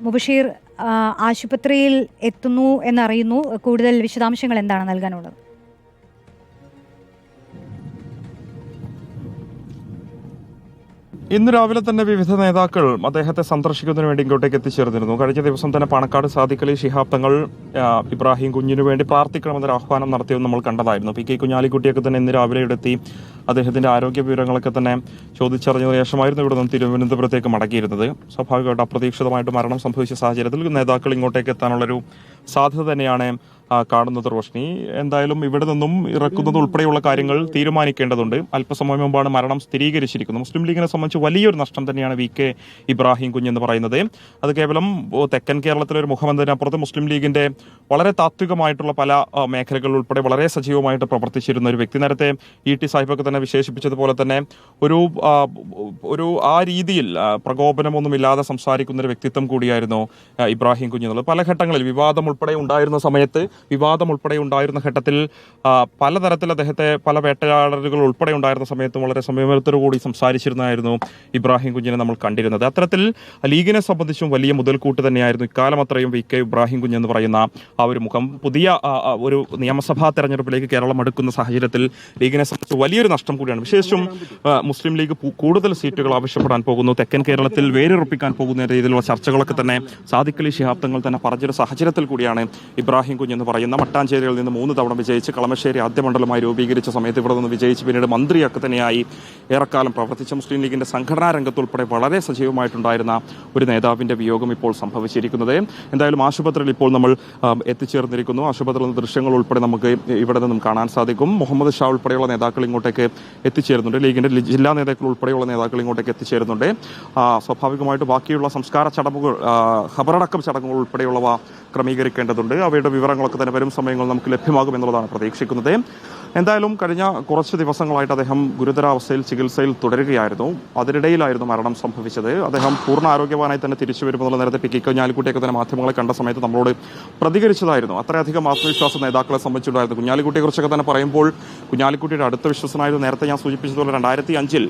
മുബഷീർ ആശുപത്രിയിൽ എത്തുന്നു എന്നറിയുന്നു. കൂടുതൽ വിശദാംശങ്ങൾ എന്താണ് നൽകാനുള്ളത്? ഇന്ന് രാവിലെ തന്നെ വിവിധ നേതാക്കൾ അദ്ദേഹത്തെ സന്ദർശിക്കുന്നതിന് വേണ്ടി ഇങ്ങോട്ടേക്ക് എത്തിച്ചേർന്നിരുന്നു. കഴിഞ്ഞ ദിവസം തന്നെ പണക്കാട് സാദിക്കലി ശിഹാബ് തങ്ങൾ ഇബ്രാഹിം കുഞ്ഞിനു വേണ്ടി പ്രാർത്ഥിക്കണമെന്നൊരു ആഹ്വാനം നടത്തിയത് നമ്മൾ കണ്ടതായിരുന്നു. പി കെ കുഞ്ഞാലിക്കുട്ടിയൊക്കെ തന്നെ ഇന്ന് രാവിലെ എടുത്തി അദ്ദേഹത്തിന്റെ ആരോഗ്യ വിവരങ്ങളൊക്കെ തന്നെ ചോദിച്ചറിഞ്ഞതിന് ശേഷമായിരുന്നു ഇവിടെ നിന്ന് തിരുവനന്തപുരത്തേക്ക് മടങ്ങിയിരുന്നത്. സ്വാഭാവികമായിട്ട് അപ്രതീക്ഷിതമായിട്ട് മരണം സംഭവിച്ച സാഹചര്യത്തിൽ നേതാക്കൾ ഇങ്ങോട്ടേക്ക് എത്താനുള്ളൊരു സാധ്യത തന്നെയാണ് കാണുന്നത് റോഷ്നി. എന്തായാലും ഇവിടെ നിന്നും ഇറക്കുന്നത് ഉൾപ്പെടെയുള്ള കാര്യങ്ങൾ തീരുമാനിക്കേണ്ടതുണ്ട്. അല്പസമയം മുമ്പാണ് മരണം സ്ഥിരീകരിച്ചിരിക്കുന്നത് മുസ്ലിം ലീഗിനെ സംബന്ധിച്ച് വലിയൊരു നഷ്ടം തന്നെയാണ് വി കെ ഇബ്രാഹിം കുഞ്ഞ് എന്ന് പറയുന്നത്. അത് കേവലം തെക്കൻ കേരളത്തിലെ ഒരു മുഖമന്ത്രിനപ്പുറത്ത് മുസ്ലിം ലീഗിന്റെ വളരെ താത്വികമായിട്ടുള്ള പല മേഖലകളിൽ ഉൾപ്പെടെ വളരെ സജീവമായിട്ട് പ്രവർത്തിച്ചിരുന്ന ഒരു വ്യക്തി. നേരത്തെ ഇ ടി സാഹിബൊക്കെ തന്നെ വിശേഷിപ്പിച്ചതുപോലെ തന്നെ ഒരു ഒരു ആ രീതിയിൽ പ്രകോപനമൊന്നും പ്രകോപനമൊന്നുമില്ലാതെ സംസാരിക്കുന്ന ഒരു വ്യക്തിത്വം കൂടിയായിരുന്നു ഇബ്രാഹിം കുഞ്ഞ് എന്നുള്ളത്. പല ഘട്ടങ്ങളിൽ വിവാദം ഉൾപ്പെടെ ഉണ്ടായിരുന്ന സമയത്ത് വിവാദം ഉൾപ്പെടെ ഉണ്ടായിരുന്ന ഘട്ടത്തിൽ പലതരത്തിൽ അദ്ദേഹത്തെ പല വേട്ടയാടലുകൾ ഉൾപ്പെടെ ഉണ്ടായിരുന്ന സമയത്തും വളരെ സംയമനത്തോടു കൂടി സംസാരിച്ചിരുന്നതായിരുന്നു ഇബ്രാഹിം കുഞ്ഞിനെ നമ്മൾ കണ്ടിരുന്നത്. അത്തരത്തിൽ ലീഗിനെ സംബന്ധിച്ചും വലിയ മുതൽക്കൂട്ട് തന്നെയായിരുന്നു. ഇക്കാലം അത്രയും വി കെ ഇബ്രാഹിം കുഞ്ഞ് എന്ന് പറയുന്ന ആ ഒരു മുഖം പുതിയ ഒരു നിയമസഭാ തെരഞ്ഞെടുപ്പിലേക്ക് കേരളം അടുക്കുന്ന സാഹചര്യത്തിൽ ലീഗിനെ സംബന്ധിച്ച് വലിയൊരു നഷ്ടം കൂടിയാണ്. വിശേഷിച്ചും മുസ്ലിം ലീഗ് കൂടുതൽ സീറ്റുകൾ ആവശ്യപ്പെടാൻ പോകുന്നു. തെക്കൻ കേരളത്തിൽ വേരുറപ്പിക്കാൻ പോകുന്ന രീതിയിലുള്ള ചർച്ചകളൊക്കെ തന്നെ സാദിഖലി ശിഹാബ്ദങ്ങൾ തന്നെ പറഞ്ഞൊരു സാഹചര്യത്തിൽ കൂടിയാണ് ഇബ്രാഹിം കുഞ്ഞ് എന്ന് പറയുന്ന മട്ടാഞ്ചേരിയിൽ നിന്ന് മൂന്ന് തവണ വിജയിച്ച് കളമശ്ശേരി ആദ്യ മണ്ഡലമായി രൂപീകരിച്ച സമയത്ത് ഇവിടെ നിന്ന് വിജയിച്ച് പിന്നീട് മന്ത്രിയൊക്കെ തന്നെയായി ഏറെക്കാലം പ്രവർത്തിച്ച മുസ്ലിം ലീഗിന്റെ സംഘടനാ രംഗത്തുൾപ്പെടെ വളരെ സജീവമായിട്ടുണ്ടായിരുന്ന ഒരു നേതാവിന്റെ വിയോഗം ഇപ്പോൾ സംഭവിച്ചിരിക്കുന്നത്. എന്തായാലും ആശുപത്രിയിൽ ഇപ്പോൾ നമ്മൾ എത്തിച്ചേർന്നിരിക്കുന്നു. ആശുപത്രിയിൽ നിന്ന് ദൃശ്യങ്ങൾ ഉൾപ്പെടെ നമുക്ക് ഇവിടെ നിന്നും കാണാൻ സാധിക്കും. മുഹമ്മദ് ഷാ ഉൾപ്പെടെയുള്ള നേതാക്കൾ ഇങ്ങോട്ടേക്ക് എത്തിച്ചേരുന്നുണ്ട്. ലീഗിന്റെ ജില്ലാ നേതാക്കൾ ഉൾപ്പെടെയുള്ള നേതാക്കൾ ഇങ്ങോട്ടേക്ക് എത്തിച്ചേരുന്നുണ്ട്. സ്വാഭാവികമായിട്ട് ബാക്കിയുള്ള സംസ്കാര ചടങ്ങുകൾ ഖബറടക്കം ചടങ്ങുകൾ ഉൾപ്പെടെയുള്ളവ ക്രമീകരിക്കേണ്ടതുണ്ട്. അവയുടെ വിവരങ്ങളൊക്കെ തന്നെ വരും സമയങ്ങളിൽ നമുക്ക് ലഭ്യമാകും എന്നുള്ളതാണ് പ്രതീക്ഷിക്കുന്നത്. എന്തായാലും കഴിഞ്ഞ കുറച്ച് ദിവസങ്ങളായിട്ട് അദ്ദേഹം ഗുരുതരാവസ്ഥയിൽ ചികിത്സയിൽ തുടരുകയായിരുന്നു. അതിനിടയിലായിരുന്നു മരണം സംഭവിച്ചത്. അദ്ദേഹം പൂർണ ആരോഗ്യവാനായി തന്നെ തിരിച്ചു വരുമെന്നുള്ള നേരത്തെ പി കെ കുഞ്ഞാലിക്കുട്ടിയൊക്കെ തന്നെ മാധ്യമങ്ങളെ കണ്ട സമയത്ത് നമ്മളോട് പ്രതികരിച്ചതായിരുന്നു. അത്രയധികം ആത്മവിശ്വാസം നേതാക്കളെ സംബന്ധിച്ചുണ്ടായിരുന്നു കുഞ്ഞാലിക്കുട്ടിയെക്കുറിച്ചൊക്കെ തന്നെ പറയുമ്പോൾ കുഞ്ഞാലിക്കുട്ടിയുടെ അടുത്ത വിശ്വസനായിരുന്നു നേരത്തെ ഞാൻ സൂചിപ്പിച്ചതുപോലെ രണ്ടായിരത്തി അഞ്ചിൽ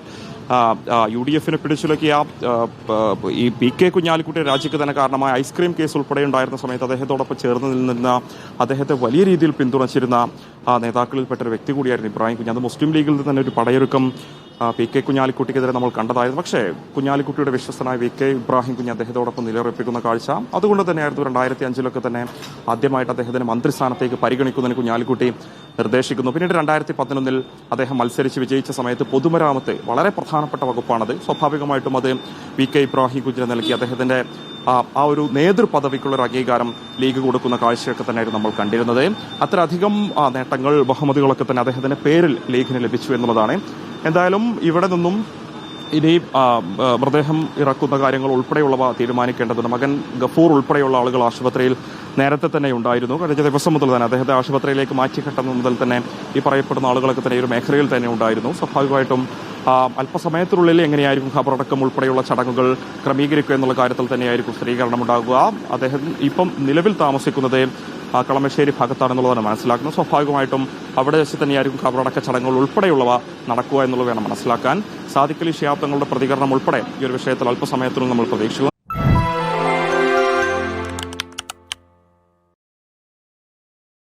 യു ഡി എഫിനെ പിടിച്ചുലക്കിയ ഈ പി കെ കുഞ്ഞാലിക്കുട്ടി രാജിക്ക് തന്നെ കാരണമായ ഐസ്ക്രീം കേസ് ഉൾപ്പെടെ ഉണ്ടായിരുന്ന സമയത്ത് അദ്ദേഹത്തോടൊപ്പം ചേർന്ന് നിന്നിരുന്ന അദ്ദേഹത്തെ വലിയ രീതിയിൽ പിന്തുണച്ചിരുന്ന നേതാക്കളിൽപ്പെട്ട ഒരു വ്യക്തി കൂടിയായിരുന്നു ഇബ്രാഹിം കുഞ്ഞ്. അത് മുസ്ലിം ലീഗിൽ തന്നെ ഒരു പടയൊരുക്കം പി കെ കുഞ്ഞാലിക്കുട്ടിക്കെതിരെ നമ്മൾ കണ്ടതായിരുന്നു. പക്ഷേ കുഞ്ഞാലിക്കുട്ടിയുടെ വിശ്വസ്തനായ വി കെ ഇബ്രാഹിം കുഞ്ഞ് അദ്ദേഹത്തോടൊപ്പം നിലയുറപ്പിക്കുന്ന കാഴ്ച. അതുകൊണ്ട് തന്നെയായിരുന്നു രണ്ടായിരത്തി അഞ്ചിലൊക്കെ തന്നെ ആദ്യമായിട്ട് അദ്ദേഹത്തിന് മന്ത്രിസ്ഥാനത്തേക്ക് പരിഗണിക്കുന്നതിന് കുഞ്ഞാലിക്കുട്ടി നിർദ്ദേശിക്കുന്നു. പിന്നീട് രണ്ടായിരത്തി പതിനൊന്നിൽ അദ്ദേഹം മത്സരിച്ച് വിജയിച്ച സമയത്ത് പൊതുമരാമത്ത് വളരെ പ്രധാനപ്പെട്ട വകുപ്പാണത്. സ്വാഭാവികമായിട്ടും അത് വി കെ ഇബ്രാഹിം കുഞ്ഞിന് നൽകി. അദ്ദേഹത്തിന്റെ ആ ഒരു നേതൃപദവിക്കുള്ള ഒരു അംഗീകാരം ലീഗ് കൊടുക്കുന്ന കാഴ്ചയൊക്കെ തന്നെയായിരുന്നു നമ്മൾ കണ്ടിരുന്നത്. അത്രയധികം നേട്ടങ്ങൾ ബഹുമതികളൊക്കെ തന്നെ അദ്ദേഹത്തിന്റെ പേരിൽ ലീഗിന് ലഭിച്ചു എന്നുള്ളതാണ്. എന്തായാലും ഇവിടെ നിന്നും ഇനി മൃതദേഹം ഇറക്കുന്ന കാര്യങ്ങൾ ഉൾപ്പെടെയുള്ളവ തീരുമാനിക്കേണ്ടതുണ്ട്. മകൻ ഗഫൂർ ഉൾപ്പെടെയുള്ള ആളുകൾ ആശുപത്രിയിൽ നേരത്തെ തന്നെ ഉണ്ടായിരുന്നു. കഴിഞ്ഞ ദിവസം മുതൽ തന്നെ അദ്ദേഹത്തെ ആശുപത്രിയിലേക്ക് മാറ്റിക്കെട്ടുന്ന മുതൽ തന്നെ ഈ പറയപ്പെടുന്ന ആളുകളൊക്കെ തന്നെ ഒരു മേഖലയിൽ തന്നെ ഉണ്ടായിരുന്നു. സ്വാഭാവികമായിട്ടും അല്പസമയത്തിനുള്ളിൽ എങ്ങനെയായിരിക്കും ഖബറടക്കം ഉൾപ്പെടെയുള്ള ചടങ്ങുകൾ ക്രമീകരിക്കുക എന്നുള്ള കാര്യത്തിൽ തന്നെയായിരിക്കും സ്ഥിരീകരണം ഉണ്ടാകുക അദ്ദേഹം ഇപ്പം നിലവിൽ താമസിക്കുന്നത് കളമശ്ശേരി ഭാഗത്താണെന്നുള്ളതാണ് മനസ്സിലാക്കുന്നു സ്വാഭാവികമായിട്ടും അവിടെ വെച്ച് തന്നെയായിരിക്കും കബറടക്ക ചടങ്ങുകൾ ഉൾപ്പെടെയുള്ളവ നടക്കുക എന്നുള്ളത് വേണം മനസ്സിലാക്കാൻ. സാദിഖലി തങ്ങളുടെ പ്രതികരണം ഉൾപ്പെടെ ഈ ഒരു വിഷയത്തിൽ അല്പസമയത്തിനും നമ്മൾ പ്രതീക്ഷിക്കുന്നു.